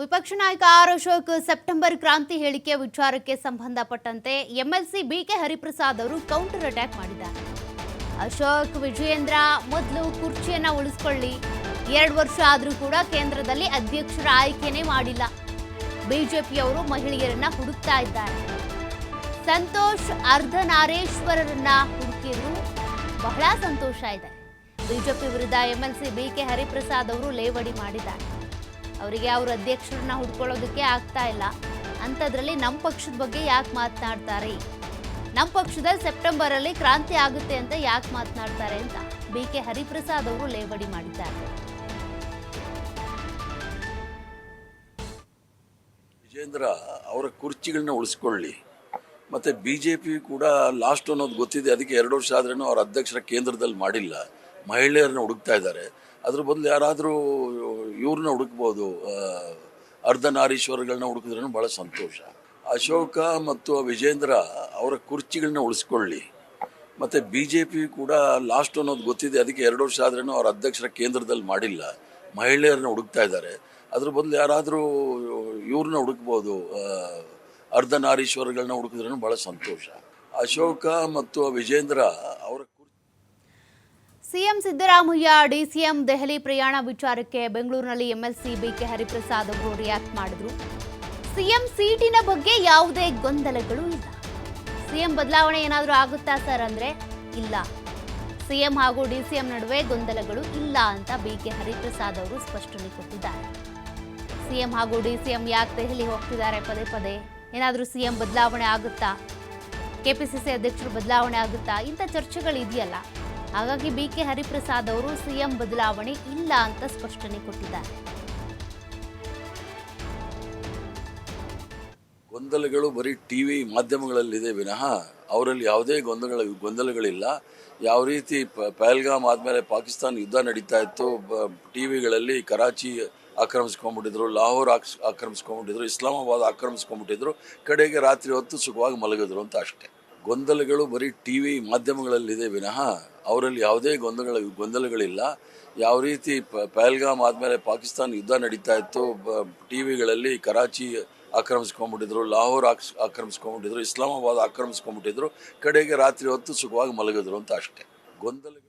ವಿಪಕ್ಷ ನಾಯಕ R Ashok September ಕ್ರಾಂತಿ ಹೇಳಿಕೆ ವಿಚಾರಕ್ಕೆ ಸಂಬಂಧಪಟ್ಟಂತೆ ಎಂಎಲ್ಸಿ ಬಿಕೆ ಹರಿಪ್ರಸಾದ್ ಅವರು ಕೌಂಟರ್ ಅಟ್ಯಾಕ್ ಮಾಡಿದ್ದಾರೆ. ಅಶೋಕ್ ವಿಜಯೇಂದ್ರ, ಮೊದಲು ಕುರ್ಚಿಯನ್ನ ಉಳಿಸ್ಕೊಳ್ಳಿ. ಎರಡು ವರ್ಷ ಆದರೂ ಕೂಡ ಕೇಂದ್ರದಲ್ಲಿ ಅಧ್ಯಕ್ಷರ ಆಯ್ಕೆನೇ ಮಾಡಿಲ್ಲ. ಬಿಜೆಪಿಯವರು ಮಹಿಳೆಯರನ್ನ ಹುಡುಕ್ತಾ ಇದ್ದಾರೆ. ಸಂತೋಷ್ ಅರ್ಧನಾರೇಶ್ವರರನ್ನ ಹುಡುಕಿದ್ರು. ಬಹಳ ಸಂತೋಷ ಇದೆ. ಬಿಜೆಪಿ ವಿರುದ್ಧ ಎಂಎಲ್ಸಿ ಬಿಕೆ ಹರಿಪ್ರಸಾದ್ ಅವರು ಲೇವಡಿ ಮಾಡಿದ್ದಾರೆ. ಅವರಿಗೆ ಅವ್ರ ಅಧ್ಯಕ್ಷರನ್ನ ಹುಡ್ಕೊಳ್ಳೋದಕ್ಕೆ ಆಗ್ತಾ ಇಲ್ಲ. ಅಂಥದ್ರಲ್ಲಿ ನಮ್ಮ ಪಕ್ಷದ ಬಗ್ಗೆ ಯಾಕೆ ಮಾತನಾಡ್ತಾರೆ? ನಮ್ಮ ಪಕ್ಷದ ಸೆಪ್ಟೆಂಬರ್ ಅಲ್ಲಿ ಕ್ರಾಂತಿ ಆಗುತ್ತೆ ಅಂತ ಯಾಕೆ ಮಾತನಾಡ್ತಾರೆ ಅಂತ ಬಿ ಕೆ ಹರಿಪ್ರಸಾದ್ ಅವರು ಲೇವಡಿ ಮಾಡಿದ್ದಾರೆ. ವಿಜೇಂದ್ರ, ಅವರ ಕುರ್ಚಿಗಳನ್ನ ಉಳಿಸ್ಕೊಳ್ಳಿ. ಮತ್ತೆ ಬಿ ಜೆ ಕೂಡ ಲಾಸ್ಟ್ ಅನ್ನೋದು ಗೊತ್ತಿದೆ. ಅದಕ್ಕೆ ಎರಡು ವರ್ಷ ಆದ್ರೂ ಅವ್ರ ಅಧ್ಯಕ್ಷರ ಕೇಂದ್ರದಲ್ಲಿ ಮಾಡಿಲ್ಲ. ಮಹಿಳೆಯರನ್ನ ಹುಡುಕ್ತಾ ಇದ್ದಾರೆ. ಅದ್ರ ಬದಲು ಯಾರಾದರೂ ಇವ್ರನ್ನ ಹುಡುಕ್ಬೋದು ಅರ್ಧನಾರೀಶ್ವರಗಳನ್ನ ಹುಡುಕಿದ್ರೂ ಭಾಳ ಸಂತೋಷ. ಅಶೋಕ ಮತ್ತು ವಿಜೇಂದ್ರ ಅವರ ಕುರ್ಚಿಗಳನ್ನ ಉಳಿಸ್ಕೊಳ್ಳಿ. ಮತ್ತು ಬಿ ಜೆ ಪಿ ಕೂಡ ಲಾಸ್ಟ್ ಅನ್ನೋದು ಗೊತ್ತಿದೆ, ಅದಕ್ಕೆ ಎರಡು ವರ್ಷ ಆದ್ರೂ ಅವ್ರ ಅಧ್ಯಕ್ಷರ ಕೇಂದ್ರದಲ್ಲಿ ಮಾಡಿಲ್ಲ. ಮಹಿಳೆಯರನ್ನ ಹುಡುಕ್ತಾ ಇದ್ದಾರೆ. ಅದ್ರ ಬದಲು ಯಾರಾದರೂ ಇವ್ರನ್ನ ಹುಡುಕ್ಬೋದು ಅರ್ಧನಾರೀಶ್ವರಗಳನ್ನ ಹುಡುಕಿದ್ರೂ ಭಾಳ ಸಂತೋಷ. ಅಶೋಕ ಮತ್ತು ವಿಜೇಂದ್ರ ಅವರ ಸಿಎಂ ಸಿದ್ದರಾಮಯ್ಯ ಡಿಸಿಎಂ ದೆಹಲಿ ಪ್ರಯಾಣ ವಿಚಾರಕ್ಕೆ ಬೆಂಗಳೂರಿನಲ್ಲಿ ಎಂಎಲ್ಸಿ ಬಿಕೆ ಹರಿಪ್ರಸಾದ್ ಅವರು ರಿಯಾಕ್ಟ್ ಮಾಡಿದ್ರು. ಸಿಎಂ ಸೀಟಿನ ಬಗ್ಗೆ ಯಾವುದೇ ಗೊಂದಲಗಳು ಇಲ್ಲ. ಸಿಎಂ ಬದಲಾವಣೆ ಏನಾದರೂ ಆಗುತ್ತಾ ಸರ್ ಅಂದ್ರೆ ಇಲ್ಲ. ಸಿಎಂ ಹಾಗೂ ಡಿಸಿಎಂ ನಡುವೆ ಗೊಂದಲಗಳು ಇಲ್ಲ ಅಂತ ಬಿಕೆ ಹರಿಪ್ರಸಾದ್ ಅವರು ಸ್ಪಷ್ಟನೆ ಕೊಟ್ಟಿದ್ದಾರೆ. ಸಿಎಂ ಹಾಗೂ ಡಿಸಿಎಂ ಯಾಕೆ ದೆಹಲಿ ಹೋಗ್ತಿದ್ದಾರೆ ಪದೇ ಪದೇ? ಏನಾದರೂ ಸಿಎಂ ಬದಲಾವಣೆ ಆಗುತ್ತಾ? ಕೆಪಿಸಿಸಿ ಅಧ್ಯಕ್ಷರು ಬದಲಾವಣೆ ಆಗುತ್ತಾ? ಇಂಥ ಚರ್ಚೆಗಳು ಇದೆಯಲ್ಲ. ಹಾಗಾಗಿ ಬಿ ಕೆ ಹರಿಪ್ರಸಾದ್ ಅವರು ಸಿಎಂ ಬದಲಾವಣೆ ಇಲ್ಲ ಅಂತ ಸ್ಪಷ್ಟನೆ ಕೊಟ್ಟಿದ್ದಾರೆ. ಗೊಂದಲಗಳು ಬರೀ ಟಿ ವಿ ಮಾಧ್ಯಮಗಳಲ್ಲಿದೆ ವಿನಃ ಅವರಲ್ಲಿ ಯಾವುದೇ ಗೊಂದಲಗಳ ಗೊಂದಲಗಳಿಲ್ಲ. ಯಾವ ರೀತಿ ಪಹಲ್ಗಾಮ್ ಆದಮೇಲೆ ಪಾಕಿಸ್ತಾನ ಯುದ್ಧ ನಡೀತಾ ಇತ್ತು ಟಿ ವಿಗಳಲ್ಲಿ ಕರಾಚಿ ಆಕ್ರಮಿಸ್ಕೊಂಡ್ಬಿಟ್ಟಿದ್ರು, ಲಾಹೋರ್ ಆಕ್ಸ್ ಆಕ್ರಮಿಸ್ಕೊಂಡ್ಬಿಟ್ಟಿದ್ರು, ಇಸ್ಲಾಮಾಬಾದ್ ಆಕ್ರಮಿಸ್ಕೊಂಡ್ಬಿಟ್ಟಿದ್ರು, ಕಡೆಗೆ ರಾತ್ರಿ ಹೊತ್ತು ಸುಖವಾಗಿ ಮಲಗಿದ್ರು ಅಂತ ಅಷ್ಟೇ. ಗೊಂದಲಗಳು ಬರೀ ಟಿ ವಿ ಮಾಧ್ಯಮಗಳಲ್ಲಿದೆ ವಿನಃ ಅವರಲ್ಲಿ ಯಾವುದೇ ಗೊಂದಲಗಳ ಗೊಂದಲಗಳಿಲ್ಲ. ಯಾವ ರೀತಿ ಪಹಲ್ಗಾಮ್ ಆದಮೇಲೆ ಪಾಕಿಸ್ತಾನ ಯುದ್ಧ ನಡೀತಾ ಇತ್ತು ಟಿ ವಿಗಳಲ್ಲಿ ಕರಾಚಿ ಆಕ್ರಮಿಸ್ಕೊಂಡ್ಬಿಟ್ಟಿದ್ರು, ಲಾಹೋರ್ ಆಕ್ಸ್ ಆಕ್ರಮಿಸ್ಕೊಂಡ್ಬಿಟ್ಟಿದ್ರು, ಇಸ್ಲಾಮಾಬಾದ್ ಆಕ್ರಮಿಸ್ಕೊಂಡ್ಬಿಟ್ಟಿದ್ರು, ಕಡೆಗೆ ರಾತ್ರಿ ಹೊತ್ತು ಸುಖವಾಗಿ ಮಲಗಿದ್ರು ಅಂತ ಅಷ್ಟೇ. ಗೊಂದಲಗಳು